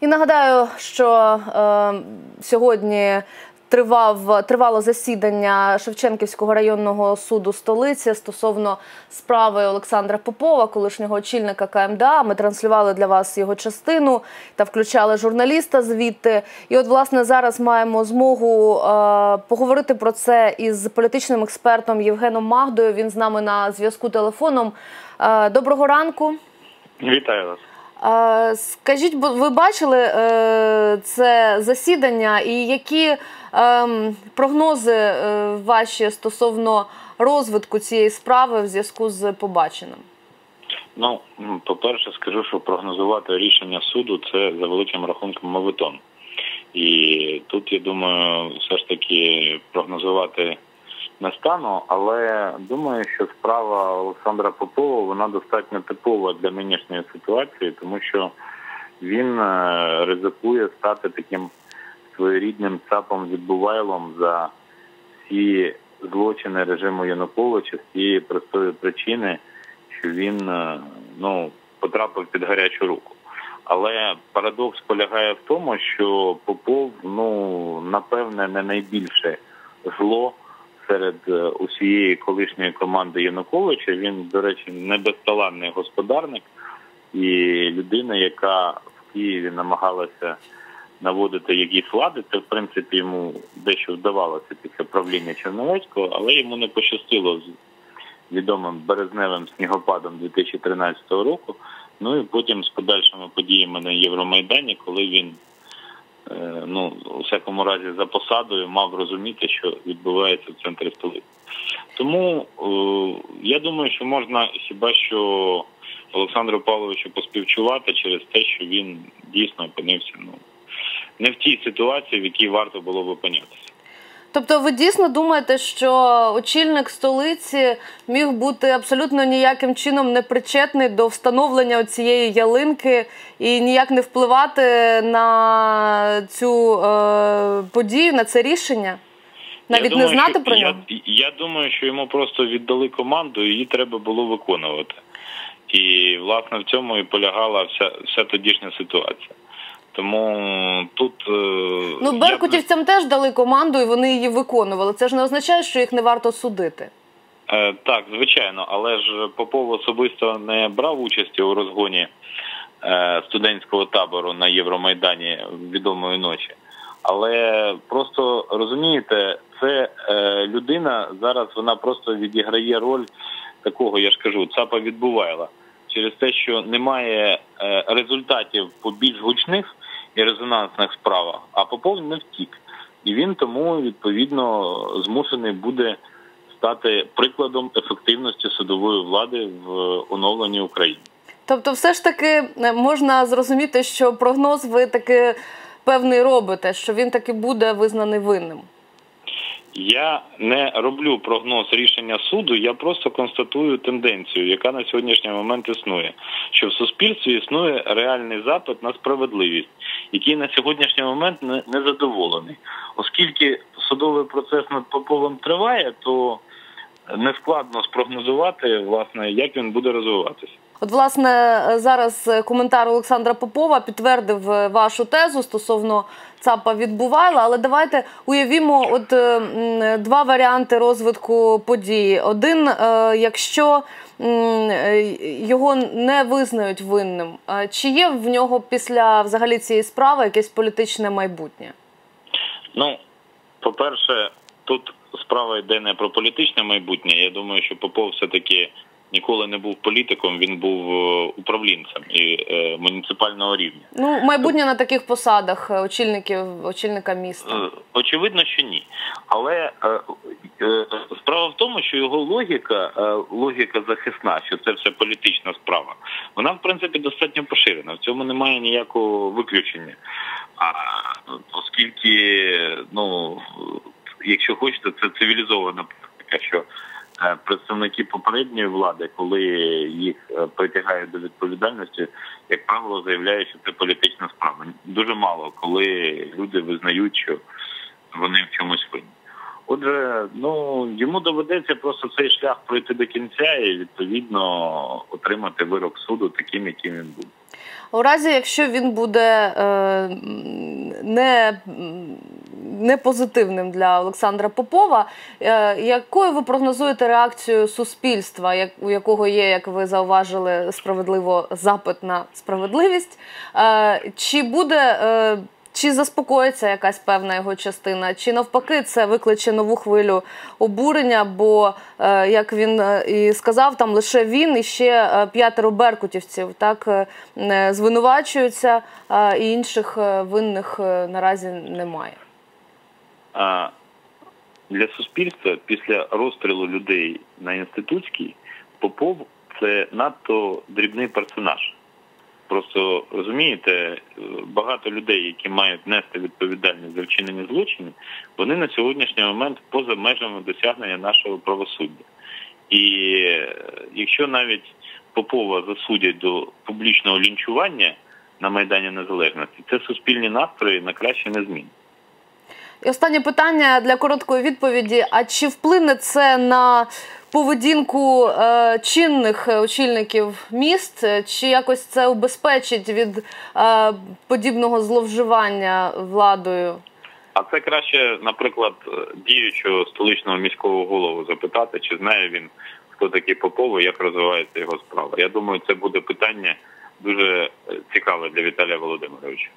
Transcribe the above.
І нагадаю, що е, сьогодні тривав тривало засідання Шевченківського районного суду столиці стосовно справи Олександра Попова, колишнього очільника КМДА. Ми транслювали для вас його частину та включали журналіста звідти. І от, власне, зараз маємо змогу е, поговорити про це із політичним експертом Євгеном Магдою. Він з нами на зв'язку телефоном. Е, доброго ранку. Вітаю вас. Скажіть, ви бачили е, це засідання, і які ем, прогнози е, ваші стосовно розвитку цієї справи в зв'язку з побаченим? Ну, по-перше, скажу, що прогнозувати рішення суду це за великим рахунком мовитон. І тут я думаю, все ж таки прогнозувати не стану, але думаю, що справа Олександра Попова вона достатньо типова для нинішньої ситуації, тому що він е, ризикує стати таким своєрідним цапом відбувайлом за всі злочини режиму Януковича з цієї простої причини, що він е, ну потрапив під гарячу руку. Але парадокс полягає в тому, що Попов ну напевне не найбільше зло серед е, усієї колишньої команди Януковича. Він, до речі, не безталанний господарник і людина, яка в Києві намагалася наводити якісь лади, це в принципі йому дещо вдавалося після правління Черновецького, але йому не пощастило з відомим березневим снігопадом 2013 року. Ну і потім з подальшими подіями на Євромайдані, коли він ну у всякому разі за посадою мав розуміти, що відбувається в центрі столиці. Тому е, я думаю, що можна хіба що Олександру Павловичу поспівчувати через те, що він дійсно опинився ну не в тій ситуації, в якій варто було б опинятися. Тобто, ви дійсно думаєте, що очільник столиці міг бути абсолютно ніяким чином не причетний до встановлення цієї ялинки і ніяк не впливати на цю е, подію, на це рішення? Навіть я думаю, не знати що, про нього? Я, я думаю, що йому просто віддали команду, і її треба було виконувати. І власне в цьому і полягала вся, вся тодішня ситуація. Тому тут е, ну Беркутівцям я... теж дали команду, і вони її виконували. Це ж не означає, що їх не варто судити. Е, так, звичайно, але ж Попов особисто не брав участі у розгоні е, студентського табору на Євромайдані відомої ночі. Але просто розумієте, це людина зараз вона просто відіграє роль такого, я ж кажу, ЦАПа відбувайла через те, що немає результатів по більш гучних і резонансних справах, а Попов не втік. І він тому відповідно змушений буде стати прикладом ефективності судової влади в оновленні України. Тобто, все ж таки е, можна зрозуміти, що прогноз ви таки певний робите, що він таки буде визнаний винним. Я не роблю прогноз рішення суду, я просто констатую тенденцію, яка на сьогоднішній момент існує. Що в суспільстві існує реальний запит на справедливість, який на сьогоднішній момент не, задоволений. Оскільки судовий процес над Поповим триває, то нескладно спрогнозувати, власне, як він буде розвиватися. От, власне, зараз коментар Олександра Попова підтвердив вашу тезу стосовно ЦАПа відбувала. Але давайте уявімо, от два варіанти розвитку події. Один, е, якщо його не визнають винним, чи є в нього після взагалі цієї справи якесь політичне майбутнє? Ну, по-перше, тут справа йде не про політичне майбутнє. Я думаю, що Попов все таки ніколи не був політиком, він був е, управлінцем і е, муніципального рівня. Ну майбутнє на таких посадах е, очільників очільника міста. Очевидно, що ні. Але справа в тому, що його логіка, логіка захисна, що це все політична справа, вона в принципі достатньо поширена. В цьому немає ніякого виключення. А оскільки, ну якщо хочете, це цивілізована практика, що Е, представники попередньої влади, коли їх е, притягають до відповідальності, як правило, заявляють, що це політична справа. Дуже мало, коли люди визнають, що вони в чомусь винні. Отже, ну йому доведеться просто цей шлях пройти до кінця і відповідно отримати вирок суду таким, яким він був. У разі, якщо він буде е, не, м, не позитивним для Олександра Попова, е, якою ви прогнозуєте реакцію суспільства, у якого є, як ви зауважили, справедливо запит на справедливість? Е, чи буде. Е, чи заспокоїться якась певна його частина, чи навпаки це викличе нову хвилю обурення? Бо, як він і сказав, там лише він і ще п'ятеро беркутівців так звинувачуються, і інших винних наразі немає. А для суспільства після розстрілу людей на інститутській Попов це надто дрібний персонаж. Просто розумієте, е, багато людей, які мають нести відповідальність за вчинені злочини, вони на сьогоднішній момент поза межами досягнення нашого правосуддя. І е, якщо навіть Попова засудять до публічного лінчування на Майдані Незалежності, це суспільні настрої на краще не змінить. І останнє питання для короткої відповіді: а чи вплине це на поведінку е, чинних е, очільників міст, Е, чи якось це убезпечить від е, подібного зловживання владою? А це краще, наприклад, діючого столичного міського голову запитати, чи знає він, хто такий Попов і як розвивається його справа. Я думаю, це буде питання дуже е, цікаве для Віталія Володимировича.